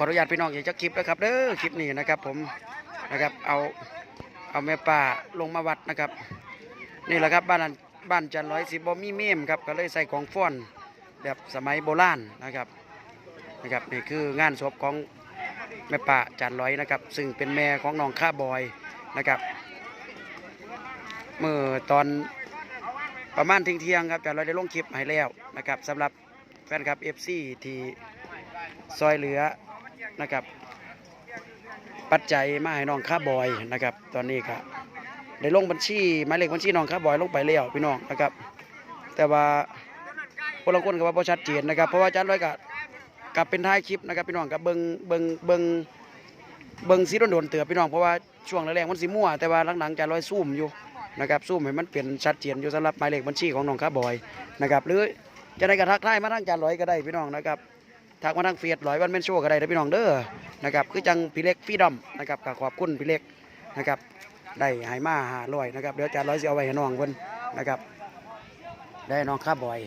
ขออนุญาตพี่น้องอีกจักคลิปนะครับเด้อคลิปนี้นะครับ ผมนะครับเอาเอาแม่ป่าลงมาวัดนะครับ นี่แหละครับบ้านบ้านจันร้อยสิบบ่มีเมมครับก็เลยใส่ของฟ้อนแบบสมัยโบราณนะครับนะครับนี่คืองานศพของแม่ป่าจันร้อยนะครับ ซึ่งเป็นแม่ของน้องข้าบอยนะครับเมื่อตอนประมาณเที่ยงครับจันร้อยได้ลงคลิปให้แล้วนะครับสำหรับแฟนคลับ FC ที่ซอยเหลือ นะครับ ปัจจัยมาให้น้องข้าบอยนะครับ ตอนนี้ครับได้ลงบัญชีหมายเลขบัญชีน้องครับอยลงไปแล้วพี่น้องนะครับ แต่ว่าคนละคนก็ว่าบ่ชัดเจนนะครับ เพราะว่าจารย์ร้อยกับกับเป็นท้ายคลิปนะครับพี่น้องกับเบิงเบิงเบิงเบิงซีโดนโดนเตือพี่น้องเพราะว่าช่วงแรกๆมันสิมั่วแต่ว่าหลังๆจารย์ร้อยซูมอยู่นะครับซูมให้มันเป็นชัดเจนอยู่สำหรับหมายเลขบัญชีของน้องครับอยนะครับหรือจะได้กระทักทายมาทางจารย์ร้อยก็ได้พี่น้องนะครับ ทักมาทางเฟซร้อยวันเป็นโชว์ก็ได้นะพี่น้องเด้อนะครับคือจังพี่เล็กพี่ดอมนะครับก็ขอบคุณพี่เล็กนะครับได้หายมาหาลอยนะครับเดี๋ยวจาร้อยสิเอาไว้ให้น้องเพิ่นนะครับได้น้องข้าบอย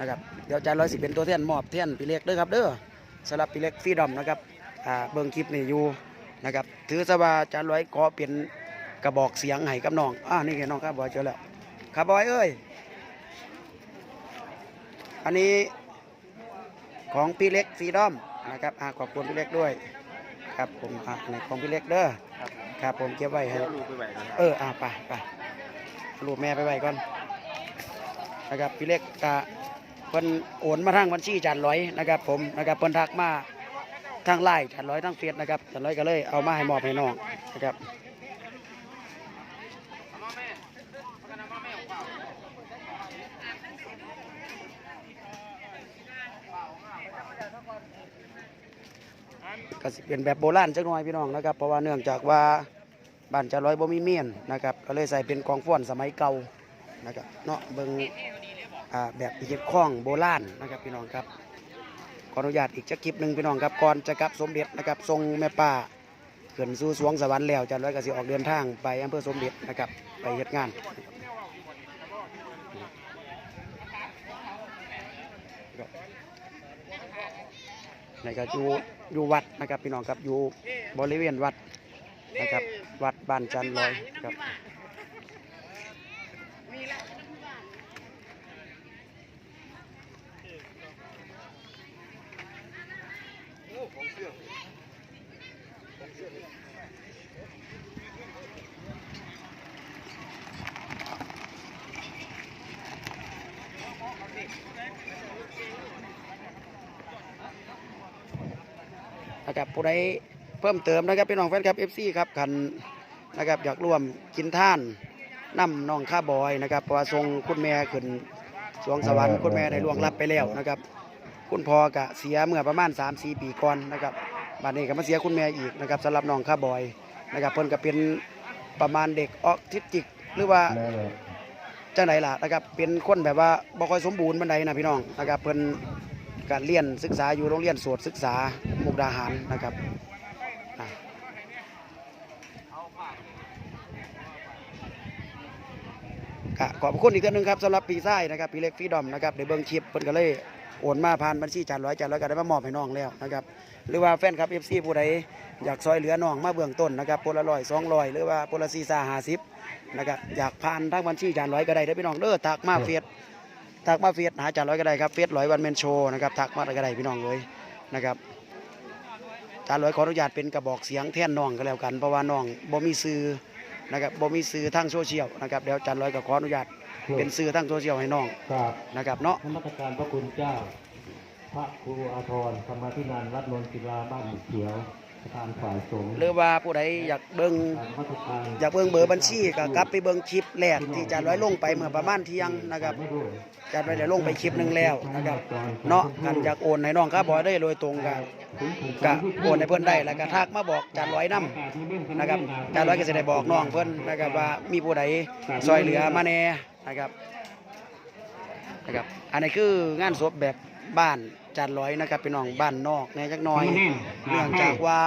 นะครับเดี๋ยวจาร้อยสิเป็นตัวแทนมอบแทนพี่เล็กเด้อครับเด้อสำหรับพี่เล็กฟรีดอมนะครับอ่าเบิ่งคลิปนี่อยู่นะครับถือซะว่าจาร้อยขอเป็นกระบอกเสียงให้กับน้องอ่านี่ไงน้องข้าบอยเจอแล้วข้าบอยเอ้ยอันนี้ ของพี่เล็กฟรีดอมนะครับอ่าขอบคุณพี่เล็กด้วย ครับผมอ่าในของพี่เล็กเด้อครับผมเก็บไว้ให้แล้วลูกไปไหวกันเออ อะไปไปรูปแม่ไปไว้ก่อน นะครับ พี่เล็กกะเพิ่นโอนมาทางบัญชีจานร้อยนะครับ ผมนะครับเพิ่นทักมาทางไลน์จานร้อยทางเฟซนะครับจานร้อยก็เลยเอามาให้มอบให้น้องนะครับ ก็สิเป็นแบบโบราณจักหน่อยพี่น้องนะครับ เพราะว่าเนื่องจากว่าบ้านจะร้อยบ่มีเมียนนะครับ ก็เลยใส่เป็นกองฟ้อนสมัยเก่านะครับเนาะเบิงอ่าแบบเฮ็ดข้องโบราณนะครับพี่น้องครับขออนุญาตอีกจักคลิปหนึ่งพี่น้องครับก่อนจะกลับสมเด็จนะครับทรงแม่ป่าเขึ้นสู่สวงสวรรค์แล้วจะร้อยกสิออกเดินทางไปอำเภอสมเด็จนะครับไปเฮ็ดงาน นะครับอยู่อยู่วัดนะครับพี่น้องครับอยู่บริเวณวัดนะครับวัดบ้านจันลอยครับ นะครับผู้ใดเพิ่มเติมนะครับพี่น้องแฟนคลับ FC ครับคันนะครับอยากร่วมกินท่านนำน้องข้าบอยนะครับเพราะว่าทรงคุณแม่ขึ้นสวงสวรรค์คุณแม่ได้ล่วงลับไปแล้วนะครับคุณพ่อกะเสียเมื่อประมาณ 3-4 ปีก่อนนะครับบัดนี้ก็มาเสียคุณแม่อีกนะครับสำหรับน้องข้าบอยนะครับเพิ่นก็เป็นประมาณเด็กออทิสติก หรือว่าจังไดล่ะนะครับเป็นคนแบบว่าบ่ค่อยสมบูรณ์ปานใดนะพี่น้องนะครับเพิ่น ก็เรียนศึกษาอยู่โรงเรียนโสตศึกษามุกดาหารนะครับอะก็ขอบคุณอีกครั้งหนึงครับสำหรับปีไส้นะครับปีเล็กฟรีดอมนะครับในเบิ้งคลิปเพิ่นก็เลยโอนมาผ่านบัญชีจานร้อยจานร้อยก็ได้มามอบให้น้องแล้วนะครับหรือว่าแฟนคลับเอฟซีผู้ใดอยากซอยเหลือน้องมาเบื้องต้นนะครับพลละร้อยสองร้อยหรือว่าพลละสี่สาหาสิบนะครับอยากผ่านทางบัญชีจานร้อยก็ได้ได้พี่น้องเด้อทักมาเฟียด ทักมาเฟียดหาจานร้อยก็ได้ครับเฟียดร้อยวันเมนโชว์นะครับทักมาก็ได้พี่น้องเลยนะครับจานร้อยขออนุญาตเป็นกระบอกเสียงแทนน้องก็แล้วกันเพราะว่าน้องบ่มีซื้อนะครับบ่มีซื้อทางโซเชียลนะครับเดี๋ยวจานร้อยก็ขออนุญาตเป็นซื้อทางโซเชียลให้น้องครับนะครับเนาะนมัสการพระคุณเจ้า พระครูอาทรธรรมาธินันท์วัดนนทิลาบ้านหมู่เขียว ประธานฝ่ายสงฆ์หรือว่าผู้ใดอยากเบิ่งการพัฒการอยากเบิ่งเบอร์บัญชีก็กลับไปเบิ่งคลิปแรกที่จานร้อยลงไปเมื่อประมาณเที่ยงนะครับไม่รู้จานร้อยได้ลงไปคลิปหนึ่งแล้วนะครับเนาะกันอยากโอนให้น้องครับบอยได้โดยตรงกันก็โอนให้เพิ่นได้แล้วก็ทักมาบอกจานร้อยนํนะครับจานร้อยก็จะได้บอกน้องเพิ่นนะครับว่ามีผู้ใดซอยเหลือมาแน่นะครับนะครับอันนี้คืองานศพแบบบ้าน จานร้อยนะครับพี่น้องบ้านนอกแหน่จักหน่อยเนื่องจากว่า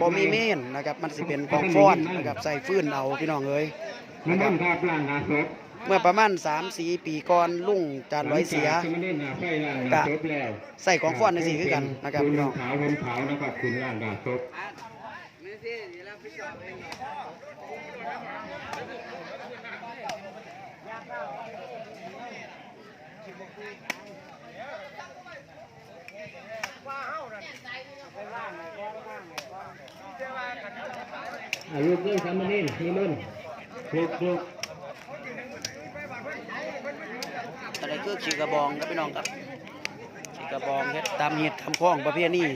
บ่มีเมนนะครับมันสิเป็นกองฟ้อนนะครับใส่ฟืนเอาพี่น้องเอ้ยมันนั่นครับร่างหาศพเมื่อประมาณ3-4ปีก่อนลุงจานร้อยเสียที่มันได้หนาไฟล่างกะดาบแล้วใส่ของฟ้อนจังซี่คือกันนะครับพี่น้องขาวผมขาวนะครับคุณล่างดาบครบ อาลูกเล่นสามเณรนี่มันลูกลูกอะไรคือขี่กระบองครับพี่น้องครับขี่กระบองเฮ็ดตามเหตุตามข้องประเภทนี้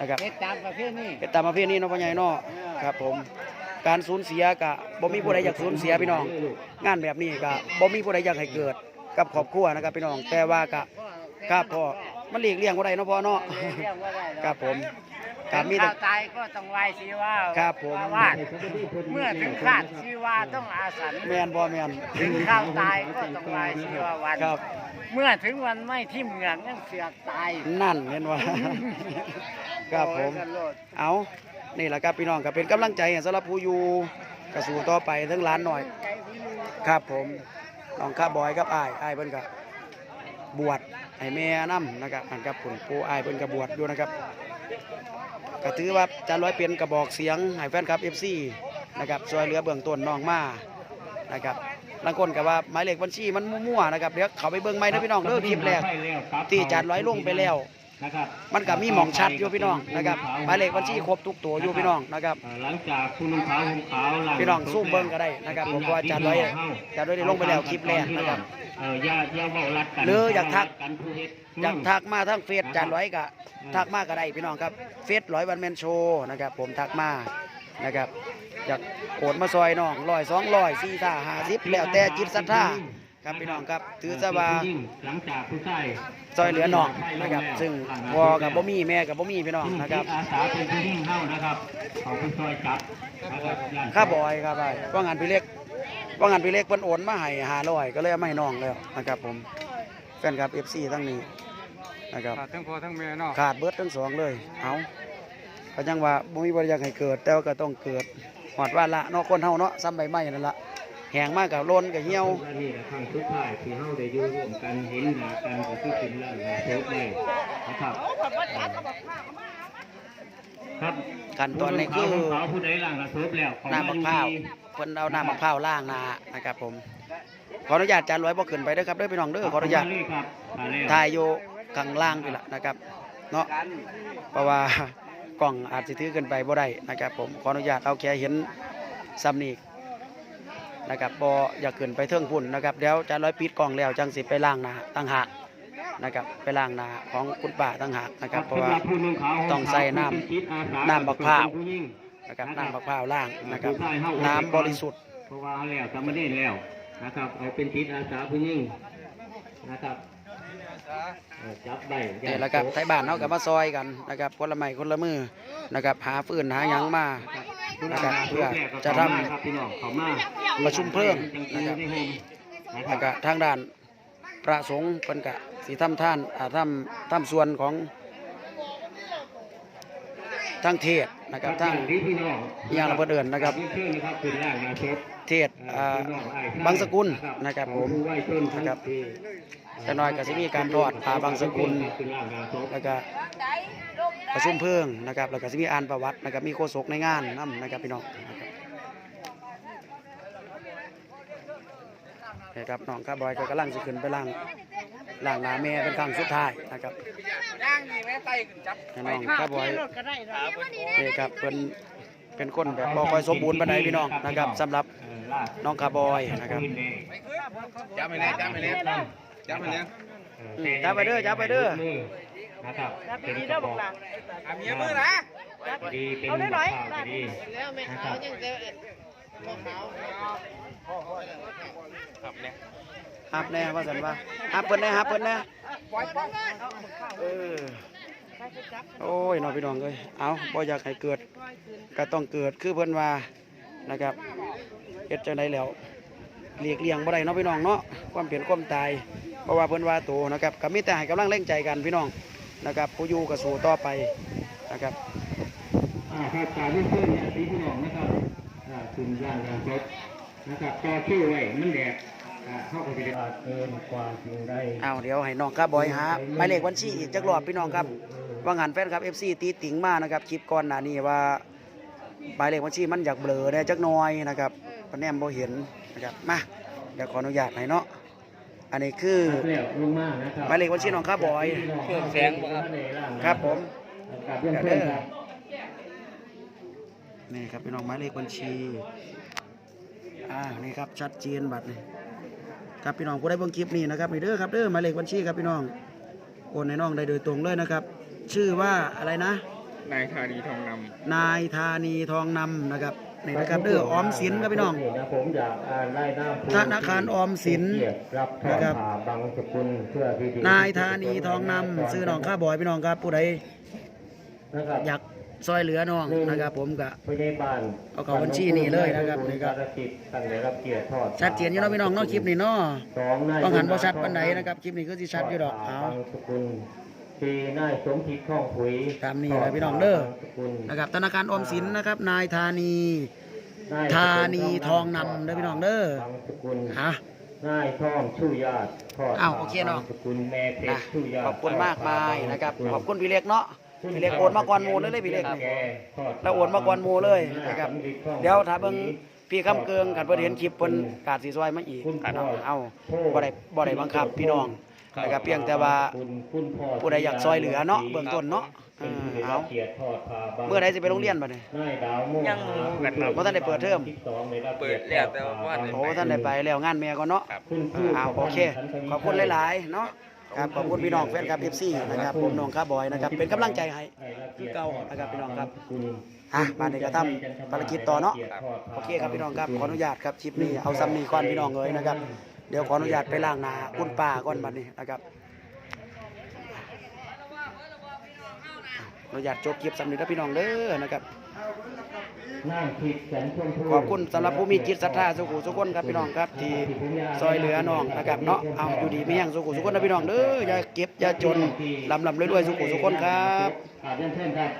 นะครับเฮ็ดตามประเภทนี้เฮ็ดตามประเภทนี้เนาะพ่อใหญ่เนาะครับ ผม การสูญเสียกะบ่มีผู้ใดอยากสูญเสียพี่น้อง งานแบบนี้กะบ่มีผู้ใดอยากให้เกิดกับครอบครัวนะครับพี่น้องแต่ว่ากะครับพ่อ มันหลีกเลี่ยงบ่ได้เนาะพ่อเนาะเรียกว่าได้ครับผมกาการรมีมีแต่ตายก็ต้องไหว้ชีว่าครับผมวาดเมื่อถึงคาดชีว่าต้องอาสันแม่นบ่แม่นถึงข้าวตายก็ต้องไหว้ชีว่าวันครับ เมื่อถึงวันไม่ทิ่มเหงือกยังเสือกตายนั่นเห็นว่า ครับผม โอ้ยกันโลด เอานี่แหละครับพี่น้องก็เป็นกำลังใจให้สำหรับผู้อยู่กระสู่ต่อไปทั้งร้านหน่อย ครับผมน้องข้าบอยกับอ้ายอ้ายเพิ่นก็บวช ให้แม่นํนะครับนั่นครับผมผู้อ้ายเป็นกระบวดอยู่นะครับก็ถือว่าจะร้อยเป็นกระบอกเสียงให้แฟนครับเอฟซีนะครับช่วยเหลือเบื้องต้นน้องมานะครับบางคนก็ว่าหมายเลขบัญชีมันมั่วๆนะครับเดี๋ยวเขาไปเบิ่งไม่นะพี่น้องเด้อคลิปแรกที่จัดร้อยลงไปแล้ว นะครับมันก็มีหมองชัดอยู่พี่น้องนะครับหมายเลขบัญชีครบทุกตัวอยู่พี่น้องนะครับเอ่อหลังจากคุณลุงขาวผมขาวหลัพี่น้องซูมเบิ่งก็ได้นะครับผมว่าจัดไว้จัดไว้ได้ลงไปแล้วคลิปแรกนะครับเอออย่าอย่าเว้ารัดกันหรืออยากทักกันผู้เฮ็ดอยากทักมาทั้งเฟซจานร้อยก็ทักมาก็ได้พี่น้องครับเฟซร้อยวันแมนโชว์นะครับ ผมทักมานะครับอยากโอนมาซอยน้องร้อยสองร้อยสี่ท่าห้าสิบแล้วแต่จิตศรัทธา ครับพี่น้องครับถือซะว่าหลังจากผู้ชายซอยเหลือน้องนะครับ ซึ่งพ่อกับบ่มีแม่กับบ่มีพี่น้องนะครับอาสาเป็นผู้ยิ่งเฮานะครับเขาไปซอยจับนะครับย่านข้าบอยครับไอ้ว่างานพี่เล็กว่างานพี่เล็กเพิ่นโอนมาให้หาร้อยก็เลยเอามาให้น้องแล้วนะครับผมแฟนครับ FC ทั้งนี้นะครับขาดทั้งพ่อทั้งแม่เนาะขาดเบิดทั้งสองเลยเอาก็ยังว่าบ่มีบ่ได้อยากให้เกิด แต่ว่าก็ต้องเกิดหอดว่าละเนาะคนเฮาเนาะซ้ำใบไม้นั่นละ แหงมากกับล้นกับเหี่ยวอันนี้ครั้งสุดท้ายที่เฮาได้อยู่ร่วมกันเห็นหน้ากันก็คือเป็นเรื่องงานโชคเลยนะครับครับขั้นตอนนี้คือขาวผู้ใดล่างกระทบแล้วเขน้ำมะพร้าวเพิ่นเอาน้ำมะพร้าวล้างหนานะครับผมขออนุญาตจานร้อยบ่ขึ้นไปเด้อครับเด้อพี่น้องเด้อขออนุญาตครับมาแล้วถ่ายอยู่ข้างล่างนี่แหละนะครับเนาะเพราะว่ากล้องอาจจะถือเกินไปบ่ได้นะครับผมขออนุญาตเอาแค่เห็นซ้ำนี่ นะครับบ่อยากขึ้นไปเทิงพุ่นนะครับเดี๋ยวจะร้อยปิดกล้องแล้วจังสิไปล้างหน้าตั้งหากนะครับไปล้างหน้าของคุณป้าตั้งหากนะครับเพราะว่าต้องใส่น้ำน้ำมะพร้าวนะครับน้ำมะพร้าวล้างนะครับน้ำบริสุทธิ์เพราะว่าแล้วทำมาได้แล้วนะครับเอาเป็นจิตอาสาผู้ยิ่งนะครับเออจับได้ นี่แหละครับไทยบ้านเฮากับมาซอยกันนะครับคนละไม้คนละมือนะครับหาฟืนหาหยังมานะครับเพื่อจะทำครับพี่น้องเขามาประชุมเพลิงจังนะครับๆได้โฮมนะครัแล้วบก็ทางด้านพระสงฆ์เพิ่นก็สิทำท่านอ่าทำทำส่วนของทางเทศนะครับทางที่พี่น้องอหย่างละเพิ่นเอิ้นนะครับเชิญนะครับขึ้นล่างนะเชฟเทศอ่าบางสกุลนะครับผมนะครับ จะน้อยก็สิมีการทอดผ้าบางสกุลแล้วก็ประชุมเพลิงนะครับ แล้วก็สิมีอ่านประวัตินะครับมีโฆษกในงานนํนะครับพี่น้องนะครับน้องข้าบอยก็กำลังสิขึ้นไปล่างล่างนาแม่เป็นครั้งสุดท้ายนะครับย่างนี่แม่ไตขึ้นจับน้องข้าบอยรถก็ได้ดอกนี่ครับเป็นเป็นคนแบบบ่ค่อยสมบูรณ์ปานใดพี่น้องนะครับสำหรับน้องข้าบอยนะครับจับไปเลยจับไปเลย จับไปเลยอืมจับไปเด้อจับไปเด้อ นะครับจับดีๆเด้อบอกหลังอามีมือนะดีเป็นเอาได้หน่อยข่าวดีแล้วแม่ขาวยังเจอบ่ขาวฮับแน่ว่าสันว่าฮับเพิ่นแน่ฮับเพิ่นแน่เออโอ้ยน้องพี่น้องเอ้ยเอาบ่อยากให้เกิด ก็ต้องเกิดคือเพิ่นว่านะครับเฮ็ดจังไดแล้วเลียกเลี่ยงบ่ได้เนาะพี่น้องเนาะความเปลี่ยนความตาย เพราะว่าเพิ่นว่าโตนะครับก็มีแต่ให้กำลังแรงใจกันพี่น้องนะครับผู้อยู่ก็สู้ต่อไปนะครับอ่าครับการที่เพื่อนเนี่ยตีพี่น้องนะครับอ่าคุณย่างยางครบนะครับต่อคิวไว้มันแดดเข้าไปเกินกว่าสิ่งใดเอาเดี๋ยวให้น้องครับบอยหาหมายเลขบัญชีอีกจักรอบพี่น้องครับว่างานแฟนครับ FC ตีติ่งมานะครับคลิปก่อนหน้านี้ว่าหมายเลขบัญชีมันอยากเบลอแน่จักหน่อยนะครับปนแนมบ่เห็นนะครับมาเดี๋ยวขออนุญาตให้เนาะ อันนี้คือเรียกลงมานะครับหมายเลขบัญชีน้องครับบอยเพิ่มแสงครับครับผมกับเพื่อนเพื่อนครับนี่ครับพี่น้องหมายเลขบัญชีอ่านี่ครับชัดเจนบัตรนี่ครับพี่น้องผู้ได้เบิ่งคลิปนี้นะครับนี่เด้อครับเด้อหมายเลขบัญชีครับพี่น้องโอนให้น้องได้โดยตรงเลยนะครับ ชื่อว่าอะไรนะ นายธานีทองนนายธานีทองนำนะครับ นี่นะครับเด้อออมสินครับพี่น้องนะผมอยากอ่านได้หน้าภูธนาคารออมสินเกียรติรับทอดนะครับผ่าบางสกุลเพื่อที่ดีนายธานีทองนำซื้อน้องข้าบอยพี่น้องครับ ผู้ใดนะครับอยากซอยเหลือน้องนะครับ ผมก็ผู้ใหญ่บ้านเอาเข้าบัญชีนี่เลยนะครับนี่ครับภารกิจท่านได้รับเกียรติทอดชัดเจนอยู่เนาะพี่น้องเนาะคลิปนี้เนาะสองนายต้องหันบ่ชัดปานใดนะครับคลิปนี้คือสิชัดอยู่ดอกเอา บางสกุลสี่นายสมคิดข้องผุยตามนี้เลยพี่น้องเด้อบางสกุลนะครับ ธนาคารออมสินนะครับ นายธานีนายธานีทองนำเด้อพี่น้องเด้อบางสกุลฮะนายท่องชูญาติทอดอ้าวโอเคเนาะบงสกุลแม่เพชนะรชูญาติขอบคุณมากมายนะครับ ขอบคุณพี่เล็กเนาะพี่เล็กโอนมาก่อนหมูเลยเลยพี่เล็กนี่แล้วโอนมาก่อนหมู่เลยนะครับเดี๋ยวถ้าเบิ่งพี่คำเกืองกันเพิ่นเห็นคลิปเพิ่นกาดสีซอยมาอีกเนาะเอาบ่ได้บ่ได้บังคับพี่น้อง นะครับเพียงแต่ว่าผู้ใดอยากซอยเหลือเนาะเบื้องต้นเนาะเออเอาเมื่อใดสิไปโรงเรียนบัดนี้ยังบ่ทันได้เปิดเทอมเปิดแล้วแต่ว่าวันนี้โอ้ท่านได้ไปแล้วงานแม่ก่อนเนาะเออเอาโอเคขอบคุณหลายๆเนาะครับขอบคุณพี่น้องแฟนคลับ FC นะครับผมน้องครับบอยนะครับเป็นกำลังใจให้คือเก่านะครับพี่น้องครับอะมาเดี๋ยวก็ทำภารกิจต่อเนาะโอเคครับพี่น้องครับขออนุญาตครับคลิปนี้เอาซ้ำนี้ก่อนพี่น้องเอ้ยนะครับ เดี๋ยวขออนุญาตไปล้างนาคุณป้าก่อนบัดนี้นะครับอนุญาตโจบคลิปซ้ำนี้ครับพี่น้องเด้อนะครับขอบคุณสำหรับผู้มีจิตศรัทธาสุขุสุขคนครับพี่น้องครับ ที่ซอยเหลือน้องนะครับเนาะเอาอยู่ดีไม่แห้งสุขุสุขคนนะพี่น้องเด้ออย่าเก็บอย่าจนลำลำรวยๆสุขุสุขคนครับอาเรียนเชิญครับ